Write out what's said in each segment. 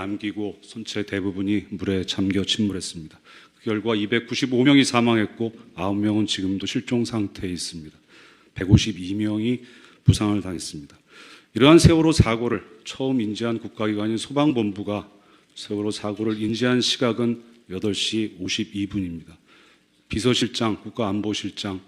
남기고 선체 대부분이 물에 잠겨 침몰했습니다. 그 결과 295명이 사망했고 9명은 지금도 실종 상태에 있습니다. 152명이 부상을 당했습니다. 이러한 세월호 사고를 처음 인지한 국가기관인 소방본부가 세월호 사고를 인지한 시각은 8시 52분입니다. 비서실장, 국가안보실장,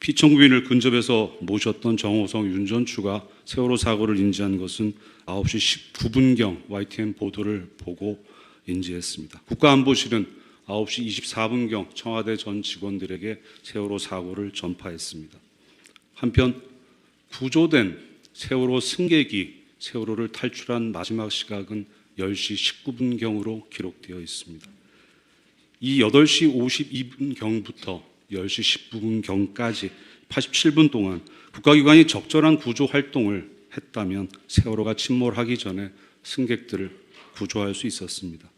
피청구인을 근접해서 모셨던 정호성, 윤전추가 세월호 사고를 인지한 것은 9시 19분경 YTN 보도를 보고 인지했습니다. 국가안보실은 9시 24분경 청와대 전 직원들에게 세월호 사고를 전파했습니다. 한편 구조된 세월호 승객이 세월호를 탈출한 마지막 시각은 10시 19분경으로 기록되어 있습니다. 이 8시 52분경부터 10시 19분경까지 87분 동안 국가기관이 적절한 구조 활동을 했다면 세월호가 침몰하기 전에 승객들을 구조할 수 있었습니다.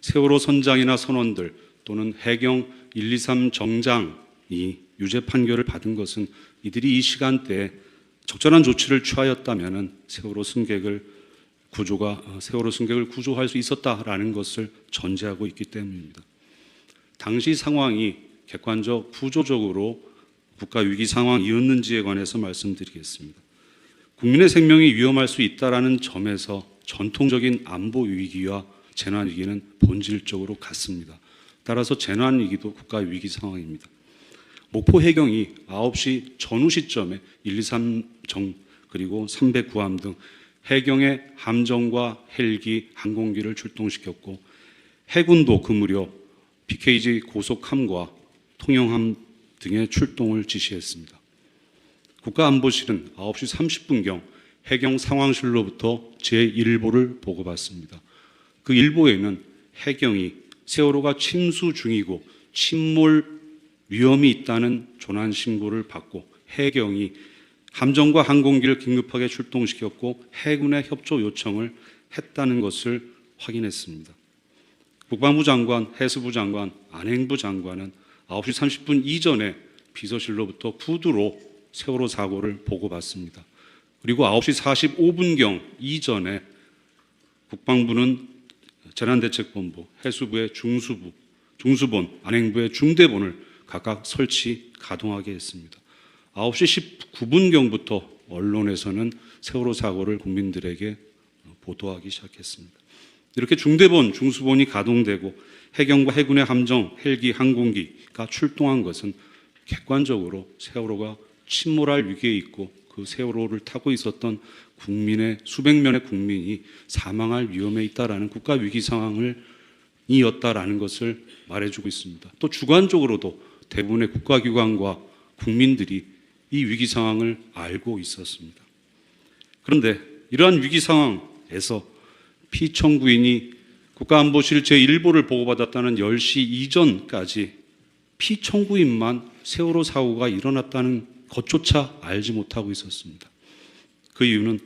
세월호 선장이나 선원들 또는 해경 123 정장이 유죄 판결을 받은 것은 이들이 이 시간대에 적절한 조치를 취하였다면 세월호 승객을 구조가 어, 세월호 승객을 구조할 수 있었다라는 것을 전제하고 있기 때문입니다. 당시 상황이 객관적 구조적으로 국가 위기 상황 이었는지에 관해서 말씀드리겠습니다. 국민의 생명이 위험할 수 있다라는 점에서 전통적인 안보 위기와 재난 위기는 본질적으로 같습니다. 따라서 재난 위기도 국가 위기 상황입니다. 목포 해경이 9시 전후 시점에 123 정 그리고 309함 등 해경의 함정과 헬기, 항공기를 출동시켰고 해군도 그 무렵 PKG 고속함과 통영함 등의 출동을 지시했습니다. 국가안보실은 9시 30분경 해경 상황실로부터 제1보를 보고받습니다. 그 일보에는 해경이 세월호가 침수 중이고 침몰 위험이 있다는 조난 신고를 받고 해경이 함정과 항공기를 긴급하게 출동시켰고 해군의 협조 요청을 했다는 것을 확인했습니다. 국방부 장관, 해수부 장관, 안행부 장관은 9시 30분 이전에 비서실로부터 구두로 세월호 사고를 보고받습니다. 그리고 9시 45분경 이전에 국방부는 재난대책본부, 해수부의 중수부, 중수본, 안행부의 중대본을 각각 설치 가동하게 했습니다. 9시 19분경부터 언론에서는 세월호 사고를 국민들에게 보도하기 시작했습니다. 이렇게 중대본, 중수본이 가동되고 해경과 해군의 함정, 헬기, 항공기가 출동한 것은 객관적으로 세월호가 침몰할 위기에 있고 그 세월호를 타고 있었던 국민의 수백 명의 국민이 사망할 위험에 있다라는 국가 위기 상황을 이었다라는 것을 말해주고 있습니다. 또 주관적으로도 대부분의 국가기관과 국민들이 이 위기 상황을 알고 있었습니다. 그런데 이러한 위기 상황에서 피청구인이 국가안보실 제1보를 보고받았다는 10시 이전까지 피청구인만 세월호 사고가 일어났다는 것조차 알지 못하고 있었습니다. 그 이유는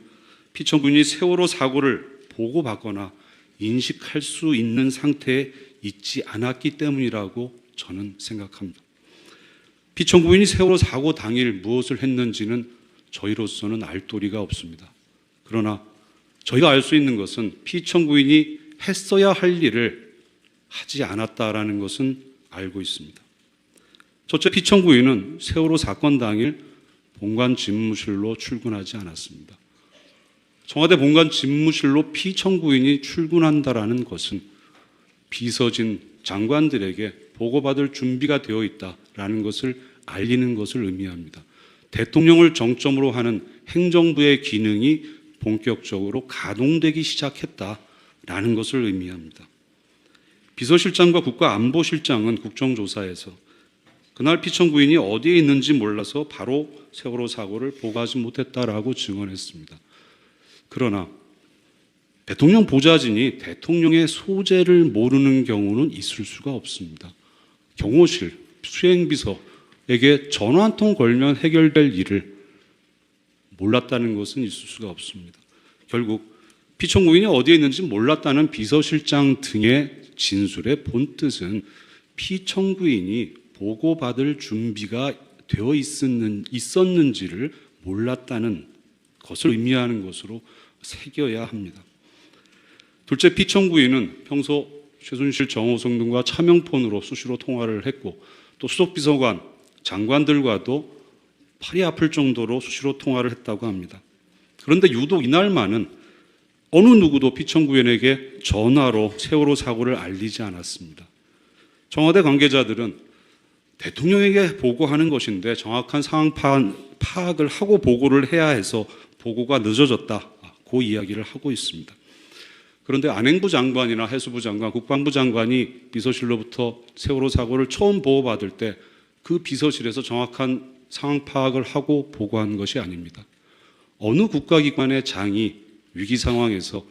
피청구인이 세월호 사고를 보고받거나 인식할 수 있는 상태에 있지 않았기 때문이라고 저는 생각합니다. 피청구인이 세월호 사고 당일 무엇을 했는지는 저희로서는 알 도리가 없습니다. 그러나 저희가 알 수 있는 것은 피청구인이 했어야 할 일을 하지 않았다라는 것은 알고 있습니다. 첫째 피청구인은 세월호 사건 당일 본관 집무실로 출근하지 않았습니다. 청와대 본관 집무실로 피청구인이 출근한다라는 것은 비서진 장관들에게 보고받을 준비가 되어 있다라는 것을 알리는 것을 의미합니다. 대통령을 정점으로 하는 행정부의 기능이 본격적으로 가동되기 시작했다라는 것을 의미합니다. 비서실장과 국가안보실장은 국정조사에서 그날 피청구인이 어디에 있는지 몰라서 바로 세월호 사고를 보고하지 못했다라고 증언했습니다. 그러나 대통령 보좌진이 대통령의 소재를 모르는 경우는 있을 수가 없습니다. 경호실, 수행비서에게 전화 한 통 걸면 해결될 일을 몰랐다는 것은 있을 수가 없습니다. 결국 피청구인이 어디에 있는지 몰랐다는 비서실장 등의 진술의 본뜻은 피청구인이 보고받을 준비가 되어 있었는, 있었는지를 몰랐다는 것을 의미하는 것으로 새겨야 합니다. 둘째 피청구인은 평소 최순실 정호성 등과 차명폰으로 수시로 통화를 했고 또 수석비서관 장관들과도 팔이 아플 정도로 수시로 통화를 했다고 합니다. 그런데 유독 이날만은 어느 누구도 피청구인에게 전화로 세월호 사고를 알리지 않았습니다. 청와대 관계자들은 대통령에게 보고하는 것인데 정확한 상황 파악- 파악을 하고 보고를 해야 해서 보고가 늦어졌다. 그 이야기를 하고 있습니다. 그런데 안행부 장관이나 해수부 장관, 국방부 장관이 비서실로부터 세월호 사고를 처음 보고받을 때 그 비서실에서 정확한 상황 파악을 하고 보고한 것이 아닙니다. 어느 국가기관의 장이 위기 상황에서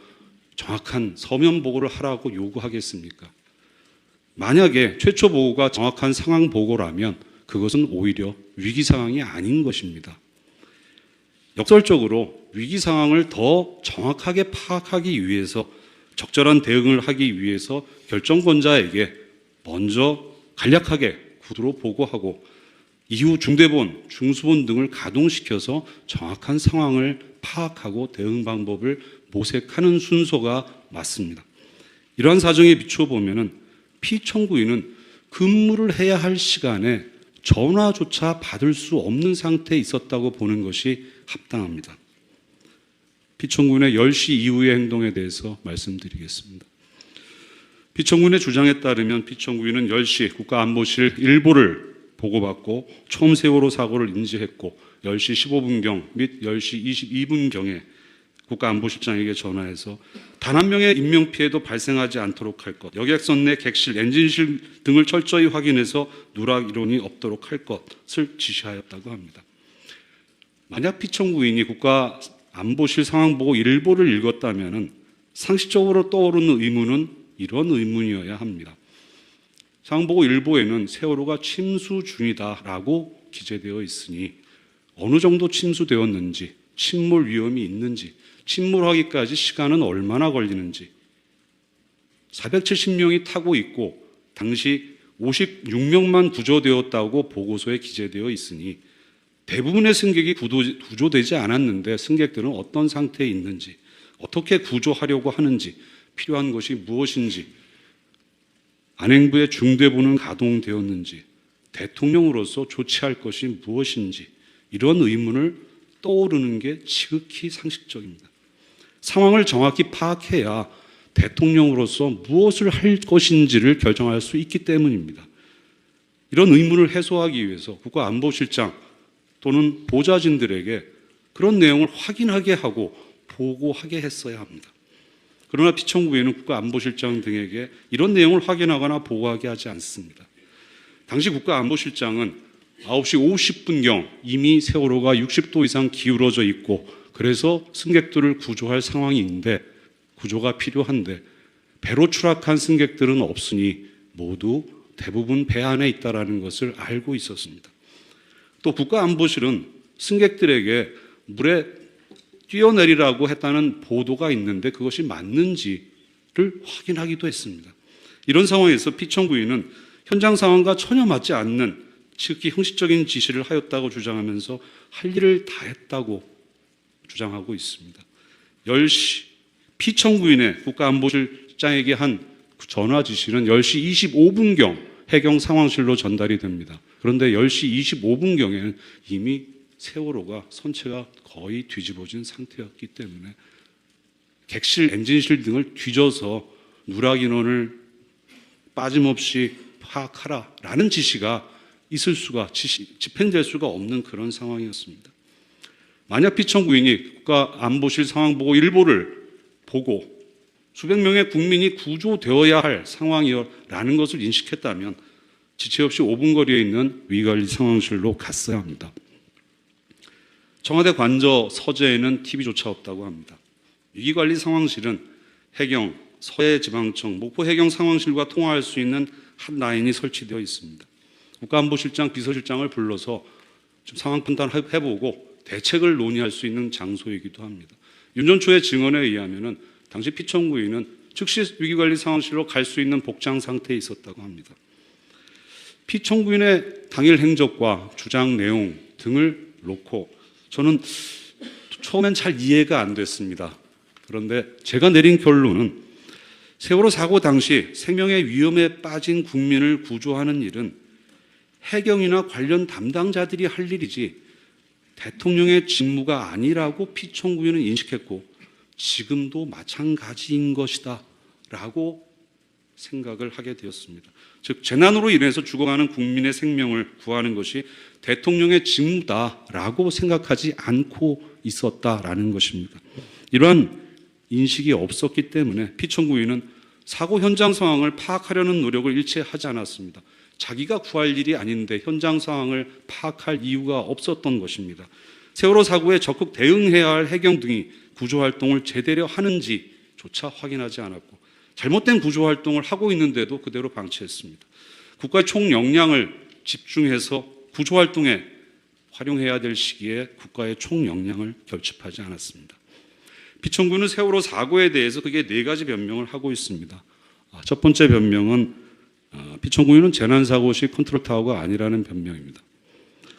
정확한 서면 보고를 하라고 요구하겠습니까? 만약에 최초 보고가 정확한 상황 보고라면 그것은 오히려 위기 상황이 아닌 것입니다. 역설적으로 위기 상황을 더 정확하게 파악하기 위해서 적절한 대응을 하기 위해서 결정권자에게 먼저 간략하게 구두로 보고하고 이후 중대본, 중수본 등을 가동시켜서 정확한 상황을 파악하고 대응 방법을 모색하는 순서가 맞습니다. 이러한 사정에 비춰보면은 피청구인은 근무를 해야 할 시간에 전화조차 받을 수 없는 상태에 있었다고 보는 것이 합당합니다. 피청구인의 10시 이후의 행동에 대해서 말씀드리겠습니다. 피청구인의 주장에 따르면 피청구인은 10시 국가안보실 일보를 보고받고 처음 세월호 사고를 인지했고 10시 15분경 및 10시 22분경에 국가안보실장에게 전화해서 단 한 명의 인명피해도 발생하지 않도록 할 것, 여객선 내 객실, 엔진실 등을 철저히 확인해서 누락 이론이 없도록 할 것을 지시하였다고 합니다. 만약 피청구인이 국가안보실 상황보고 일보를 읽었다면 상식적으로 떠오르는 의문은 이런 의문이어야 합니다. 상황보고 일보에는 세월호가 침수 중이다라고 기재되어 있으니 어느 정도 침수되었는지, 침몰 위험이 있는지, 침몰하기까지 시간은 얼마나 걸리는지, 470명이 타고 있고 당시 56명만 구조되었다고 보고서에 기재되어 있으니 대부분의 승객이 구조- 구조되지 않았는데 승객들은 어떤 상태에 있는지, 어떻게 구조하려고 하는지, 필요한 것이 무엇인지, 안행부의 중대본은 가동되었는지, 대통령으로서 조치할 것이 무엇인지, 이런 의문을 떠오르는 게 지극히 상식적입니다. 상황을 정확히 파악해야 대통령으로서 무엇을 할 것인지를 결정할 수 있기 때문입니다. 이런 의문을 해소하기 위해서 국가안보실장 또는 보좌진들에게 그런 내용을 확인하게 하고 보고하게 했어야 합니다. 그러나 피청구에는 국가안보실장 등에게 이런 내용을 확인하거나 보고하게 하지 않습니다. 당시 국가안보실장은 9시 50분경 이미 세월호가 60도 이상 기울어져 있고 그래서 승객들을 구조할 상황인데 구조가 필요한데 배로 추락한 승객들은 없으니 모두 대부분 배 안에 있다라는 것을 알고 있었습니다. 또 국가안보실은 승객들에게 물에 뛰어내리라고 했다는 보도가 있는데 그것이 맞는지를 확인하기도 했습니다. 이런 상황에서 피청구인은 현장 상황과 전혀 맞지 않는 지극히 형식적인 지시를 하였다고 주장하면서 할 일을 다 했다고 주장하고 있습니다. 10시 피청구인의 국가안보실장에게 한그 전화 지시는 10시 25분경 해경 상황실로 전달이 됩니다. 그런데 10시 25분경에는 이미 세월호가 선체가 거의 뒤집어진 상태였기 때문에 객실, 엔진실 등을 뒤져서 누락 인원을 빠짐없이 파악하라라는 지시가 있을 수가 지시, 집행될 수가 없는 그런 상황이었습니다. 만약 피청구인이 국가안보실 상황보고 일보를 보고 수백 명의 국민이 구조되어야 할 상황이라는 것을 인식했다면 지체 없이 5분 거리에 있는 위관리 상황실로 갔어야 합니다. 청와대 관저 서재에는 TV조차 없다고 합니다. 위기관리 상황실은 해경, 서해지방청, 목포 해경 상황실과 통화할 수 있는 한 라인이 설치되어 있습니다. 국가안보실장, 비서실장을 불러서 좀 상황 판단해보고 대책을 논의할 수 있는 장소이기도 합니다. 윤전 초의 증언에 의하면은 당시 피청구인은 즉시 위기관리 상황실로 갈 수 있는 복장 상태에 있었다고 합니다. 피청구인의 당일 행적과 주장 내용 등을 놓고 저는 처음엔 잘 이해가 안 됐습니다. 그런데 제가 내린 결론은 세월호 사고 당시 생명의 위험에 빠진 국민을 구조하는 일은 해경이나 관련 담당자들이 할 일이지 대통령의 직무가 아니라고 피청구인은 인식했고 지금도 마찬가지인 것이다 라고 생각을 하게 되었습니다. 즉 재난으로 인해서 죽어가는 국민의 생명을 구하는 것이 대통령의 직무다라고 생각하지 않고 있었다라는 것입니다. 이러한 인식이 없었기 때문에 피청구인은 사고 현장 상황을 파악하려는 노력을 일체 하지 않았습니다. 자기가 구할 일이 아닌데 현장 상황을 파악할 이유가 없었던 것입니다. 세월호 사고에 적극 대응해야 할 해경 등이 구조 활동을 제대로 하는지조차 확인하지 않았고 잘못된 구조 활동을 하고 있는데도 그대로 방치했습니다. 국가의 총 역량을 집중해서 구조 활동에 활용해야 될 시기에 국가의 총 역량을 결집하지 않았습니다. 피청구는 세월호 사고에 대해서 그게 네 가지 변명을 하고 있습니다. 아, 첫 번째 변명은 아, 피청구인은 재난사고 시 컨트롤 타워가 아니라는 변명입니다.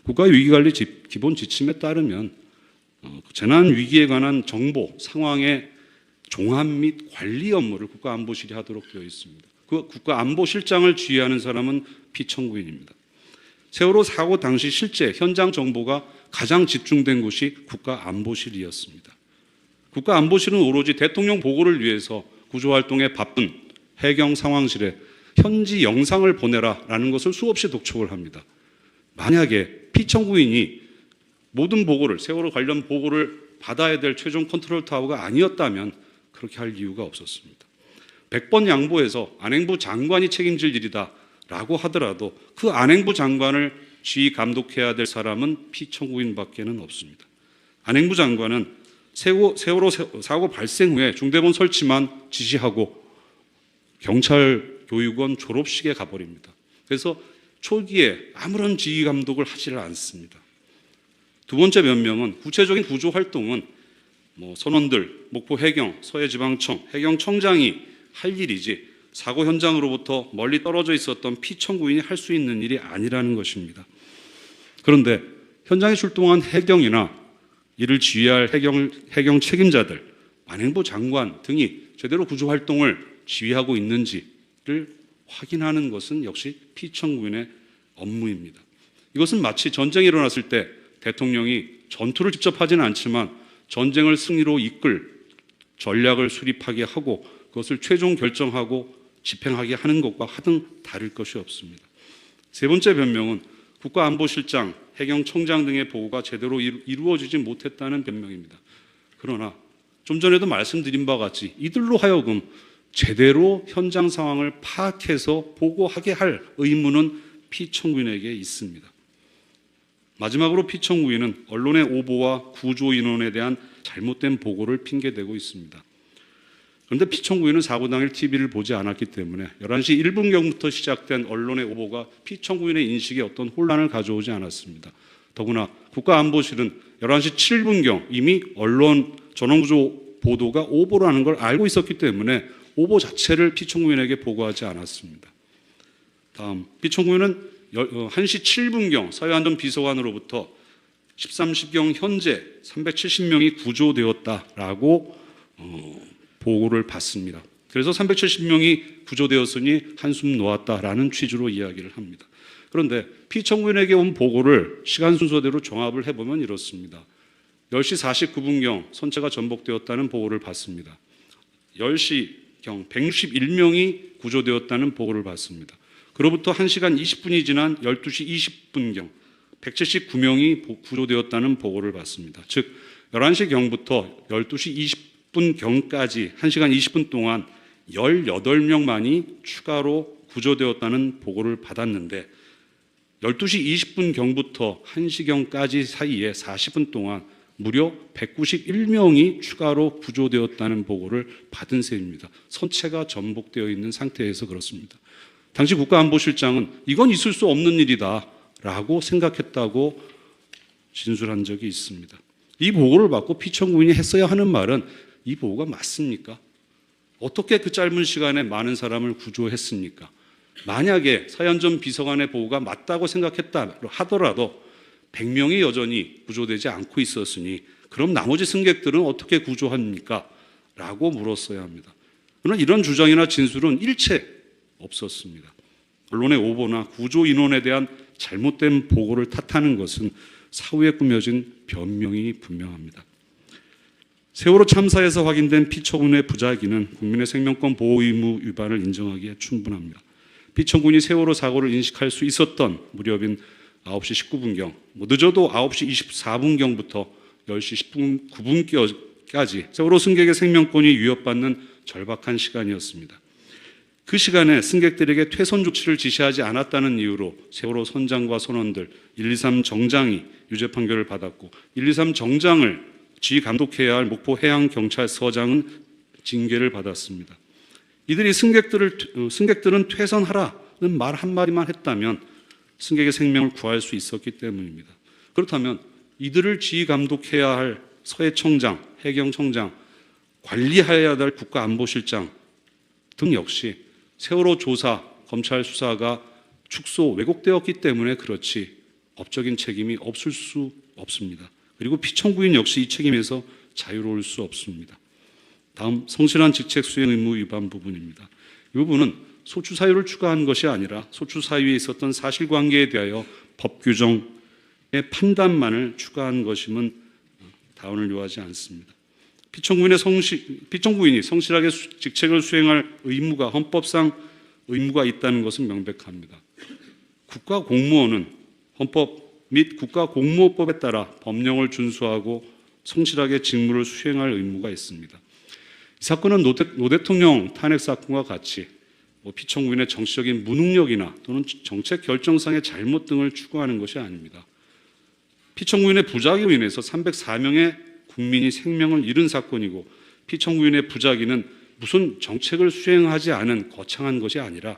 국가 위기관리 집- 기본 지침에 따르면 어, 재난 위기에 관한 정보 상황의 종합 및 관리 업무를 국가안보실이 하도록 되어 있습니다. 그 국가안보실장을 지휘하는 사람은 피청구인입니다. 세월호 사고 당시 실제 현장 정보가 가장 집중된 곳이 국가안보실이었습니다. 국가안보실은 오로지 대통령 보고를 위해서 구조활동에 바쁜 해경 상황실에 현지 영상을 보내라라는 것을 수없이 독촉을 합니다. 만약에 피청구인이 모든 보고를 세월호 관련 보고를 받아야 될 최종 컨트롤 타워가 아니었다면 그렇게 할 이유가 없었습니다. 100번 양보해서 안행부 장관이 책임질 일이다라고 하더라도 그 안행부 장관을 지휘 감독해야 될 사람은 피청구인밖에는 없습니다. 안행부 장관은 세고- 세월호 세- 사고 발생 후에 중대본 설치만 지시하고 경찰 교육원 졸업식에 가버립니다. 그래서 초기에 아무런 지휘 감독을 하지를 않습니다. 두 번째 변명은 구체적인 구조 활동은 뭐 선원들, 목포 해경, 서해지방청, 해경청장이 할 일이지 사고 현장으로부터 멀리 떨어져 있었던 피청구인이 할 수 있는 일이 아니라는 것입니다. 그런데 현장에 출동한 해경이나 이를 지휘할 해경, 해경 책임자들, 안행부 장관 등이 제대로 구조 활동을 지휘하고 있는지를 확인하는 것은 역시 피청구인의 업무입니다. 이것은 마치 전쟁이 일어났을 때 대통령이 전투를 직접 하지는 않지만 전쟁을 승리로 이끌 전략을 수립하게 하고 그것을 최종 결정하고 집행하게 하는 것과 하등 다를 것이 없습니다. 세 번째 변명은 국가안보실장, 해경청장 등의 보고가 제대로 이루- 이루어지지 못했다는 변명입니다. 그러나 좀 전에도 말씀드린 바와 같이 이들로 하여금 제대로 현장 상황을 파악해서 보고하게 할 의무는 피청구인에게 있습니다. 마지막으로 피청구인은 언론의 오보와 구조 인원에 대한 잘못된 보고를 핑계대고 있습니다. 그런데 피청구인은 사고 당일 TV를 보지 않았기 때문에 11시 1분경부터 시작된 언론의 오보가 피청구인의 인식에 어떤 혼란을 가져오지 않았습니다. 더구나 국가안보실은 11시 7분경 이미 언론 전원구조 보도가 오보라는 걸 알고 있었기 때문에 오보 자체를 피청구인에게 보고하지 않았습니다. 다음 피청구인은 1시 7분경 서해안전 비서관으로부터 13시경 현재 370명이 구조되었다라고 어, 보고를 받습니다. 그래서 370명이 구조되었으니 한숨 놓았다라는 취지로 이야기를 합니다. 그런데 피청구인에게 온 보고를 시간 순서대로 종합을 해보면 이렇습니다. 10시 49분경 선체가 전복되었다는 보고를 받습니다. 10시경 161명이 구조되었다는 보고를 받습니다. 그로부터 1시간 20분이 지난 12시 20분경 179명이 구조되었다는 보고를 받습니다. 즉 11시경부터 12시 20분경까지 1시간 20분 동안 18명만이 추가로 구조되었다는 보고를 받았는데 12시 20분경부터 1시경까지 사이에 40분 동안 무려 191명이 추가로 구조되었다는 보고를 받은 셈입니다. 선체가 전복되어 있는 상태에서 그렇습니다. 당시 국가안보실장은 이건 있을 수 없는 일이다 라고 생각했다고 진술한 적이 있습니다. 이 보고를 받고 피청구인이 했어야 하는 말은 이 보고가 맞습니까? 어떻게 그 짧은 시간에 많은 사람을 구조했습니까? 만약에 사연전 비서관의 보고가 맞다고 생각했다 하더라도 100명이 여전히 구조되지 않고 있었으니 그럼 나머지 승객들은 어떻게 구조합니까? 라고 물었어야 합니다. 그러나 이런 주장이나 진술은 일체 없었습니다. 언론의 오보나 구조 인원에 대한 잘못된 보고를 탓하는 것은 사후에 꾸며진 변명이 분명합니다. 세월호 참사에서 확인된 피처군의 부작위는 국민의 생명권 보호 의무 위반을 인정하기에 충분합니다. 피처군이 세월호 사고를 인식할 수 있었던 무렵인 9시 19분경, 뭐 늦어도 9시 24분경부터 10시 10분, 9분까지 세월호 승객의 생명권이 위협받는 절박한 시간이었습니다. 그 시간에 승객들에게 퇴선 조치를 지시하지 않았다는 이유로 세월호 선장과 선원들 123 정장이 유죄 판결을 받았고 123 정장을 지휘 감독해야 할 목포 해양 경찰서장은 징계를 받았습니다. 이들이 승객들을 어, 승객들은 퇴선하라는 말 한마디만 했다면 승객의 생명을 구할 수 있었기 때문입니다. 그렇다면 이들을 지휘 감독해야 할 서해청장, 해경청장, 관리해야 할 국가안보실장 등 역시 세월호 조사, 검찰 수사가 축소, 왜곡되었기 때문에 그렇지 법적인 책임이 없을 수 없습니다. 그리고 피청구인 역시 이 책임에서 자유로울 수 없습니다. 다음 성실한 직책 수행 의무 위반 부분입니다. 이 부분은 소추 사유를 추가한 것이 아니라 소추 사유에 있었던 사실관계에 대하여 법 규정의 판단만을 추가한 것임은 다운을 요하지 않습니다. 피청구인의 성시, 피청구인이 성실하게 수- 직책을 수행할 의무가 헌법상 의무가 있다는 것은 명백합니다. 국가 공무원은 헌법 및 국가 공무원법에 따라 법령을 준수하고 성실하게 직무를 수행할 의무가 있습니다. 이 사건은 노, 대, 노 대통령 탄핵 사건과 같이 뭐 피청구인의 정치적인 무능력이나 또는 정책 결정상의 잘못 등을 추구하는 것이 아닙니다. 피청구인의 부작위로 인해서 304명의 국민이 생명을 잃은 사건이고 피청구인의 부작위는 무슨 정책을 수행하지 않은 거창한 것이 아니라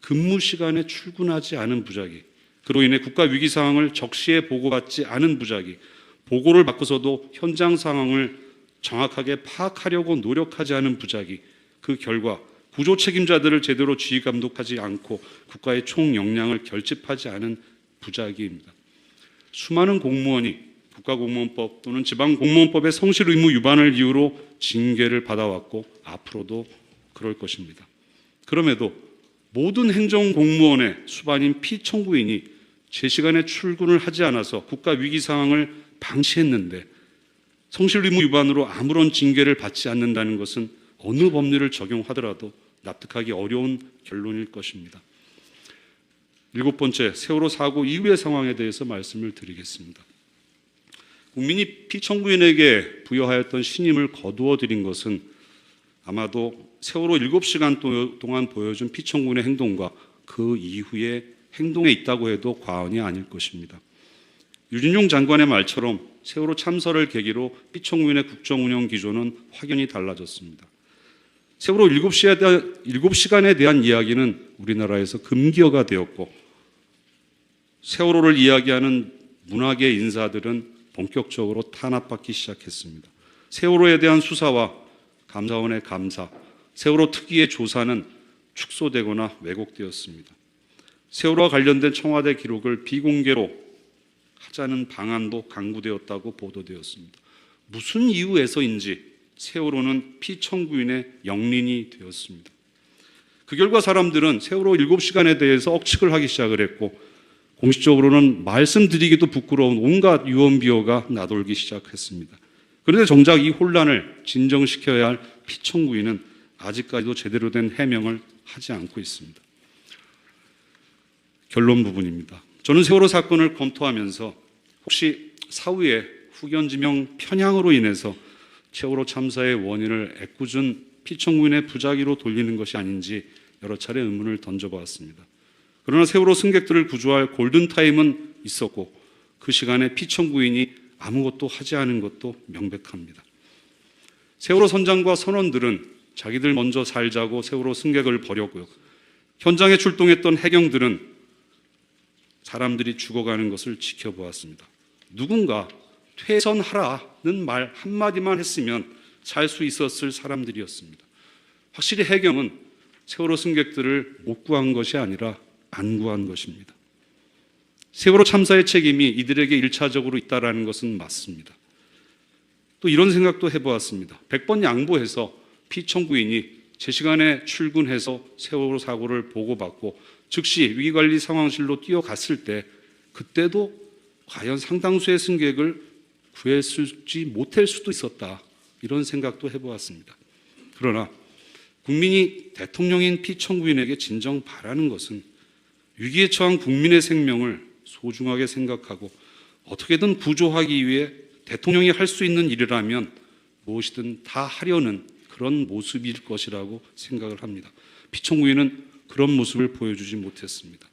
근무 시간에 출근하지 않은 부작위, 그로 인해 국가 위기 상황을 적시에 보고받지 않은 부작위, 보고를 받고서도 현장 상황을 정확하게 파악하려고 노력하지 않은 부작위, 그 결과 구조 책임자들을 제대로 지휘 감독하지 않고 국가의 총 역량을 결집하지 않은 부작위입니다. 수많은 공무원이 국가공무원법 또는 지방공무원법의 성실 의무 위반을 이유로 징계를 받아왔고 앞으로도 그럴 것입니다. 그럼에도 모든 행정공무원의 수반인 피청구인이 제 시간에 출근을 하지 않아서 국가 위기 상황을 방치했는데 성실 의무 위반으로 아무런 징계를 받지 않는다는 것은 어느 법리를 적용하더라도 납득하기 어려운 결론일 것입니다. 일곱 번째, 세월호 사고 이후의 상황에 대해서 말씀을 드리겠습니다. 국민이 피청구인에게 부여하였던 신임을 거두어 드린 것은 아마도 세월호 7시간 동안 보여준 피청구인의 행동과 그 이후의 행동에 있다고 해도 과언이 아닐 것입니다. 유진용 장관의 말처럼 세월호 참사를 계기로 피청구인의 국정 운영 기조는 확연히 달라졌습니다. 세월호 7시에 대한, 7시간에 대한 이야기는 우리나라에서 금기어가 되었고 세월호를 이야기하는 문학의 인사들은 본격적으로 탄압받기 시작했습니다. 세월호에 대한 수사와 감사원의 감사, 세월호 특위의 조사는 축소되거나 왜곡되었습니다. 세월호와 관련된 청와대 기록을 비공개로 하자는 방안도 강구되었다고 보도되었습니다. 무슨 이유에서인지 세월호는 피청구인의 영린이 되었습니다. 그 결과 사람들은 세월호 7시간에 대해서 억측을 하기 시작을 했고 공식적으로는 말씀드리기도 부끄러운 온갖 유언비어가 나돌기 시작했습니다. 그런데 정작 이 혼란을 진정시켜야 할 피청구인은 아직까지도 제대로 된 해명을 하지 않고 있습니다. 결론 부분입니다. 저는 세월호 사건을 검토하면서 혹시 사후에 후견지명 편향으로 인해서 세월호 참사의 원인을 애꿎은 피청구인의 부작위로 돌리는 것이 아닌지 여러 차례 의문을 던져보았습니다. 그러나 세월호 승객들을 구조할 골든타임은 있었고 그 시간에 피청구인이 아무것도 하지 않은 것도 명백합니다. 세월호 선장과 선원들은 자기들 먼저 살자고 세월호 승객을 버렸고요. 현장에 출동했던 해경들은 사람들이 죽어가는 것을 지켜보았습니다. 누군가 퇴선하라는 말 한마디만 했으면 살 수 있었을 사람들이었습니다. 확실히 해경은 세월호 승객들을 못 구한 것이 아니라 안 구한 것입니다. 세월호 참사의 책임이 이들에게 일차적으로 있다라는 것은 맞습니다. 또 이런 생각도 해보았습니다. 100번 양보해서 피청구인이 제 시간에 출근해서 세월호 사고를 보고받고 즉시 위기관리 상황실로 뛰어갔을 때 그때도 과연 상당수의 승객을 구했을지 못할 수도 있었다 이런 생각도 해보았습니다. 그러나 국민이 대통령인 피청구인에게 진정 바라는 것은 위기에 처한 국민의 생명을 소중하게 생각하고 어떻게든 구조하기 위해 대통령이 할 수 있는 일이라면 무엇이든 다 하려는 그런 모습일 것이라고 생각을 합니다. 피청구인은 그런 모습을 보여주지 못했습니다.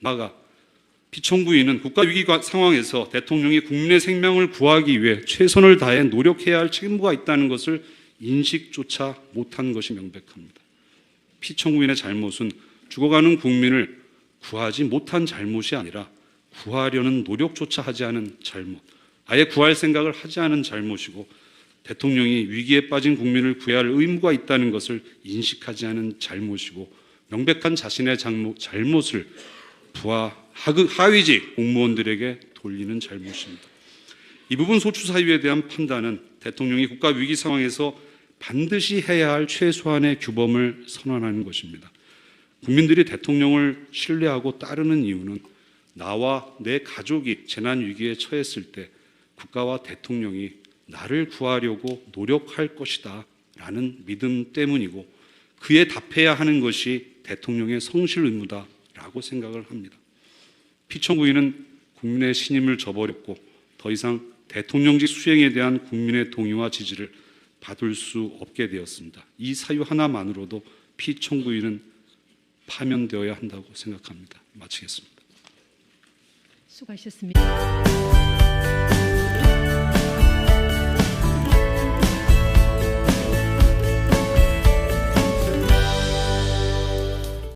나아가 피청구인은 국가 위기 상황에서 대통령이 국민의 생명을 구하기 위해 최선을 다해 노력해야 할 책임과 있다는 것을 인식조차 못한 것이 명백합니다. 피청구인의 잘못은 죽어가는 국민을 구하지 못한 잘못이 아니라 구하려는 노력조차 하지 않은 잘못, 아예 구할 생각을 하지 않은 잘못이고 대통령이 위기에 빠진 국민을 구해야 할 의무가 있다는 것을 인식하지 않은 잘못이고 명백한 자신의 잘못, 잘못을 부하 하위직 공무원들에게 돌리는 잘못입니다. 이 부분 소추 사유에 대한 판단은 대통령이 국가 위기 상황에서 반드시 해야 할 최소한의 규범을 선언하는 것입니다. 국민들이 대통령을 신뢰하고 따르는 이유는 나와 내 가족이 재난 위기에 처했을 때 국가와 대통령이 나를 구하려고 노력할 것이다 라는 믿음 때문이고 그에 답해야 하는 것이 대통령의 성실 의무다 라고 생각을 합니다. 피청구인은 국민의 신임을 저버렸고 더 이상 대통령직 수행에 대한 국민의 동의와 지지를 받을 수 없게 되었습니다. 이 사유 하나만으로도 피청구인은 파면되어야 한다고 생각합니다. 마치겠습니다. 수고하셨습니다.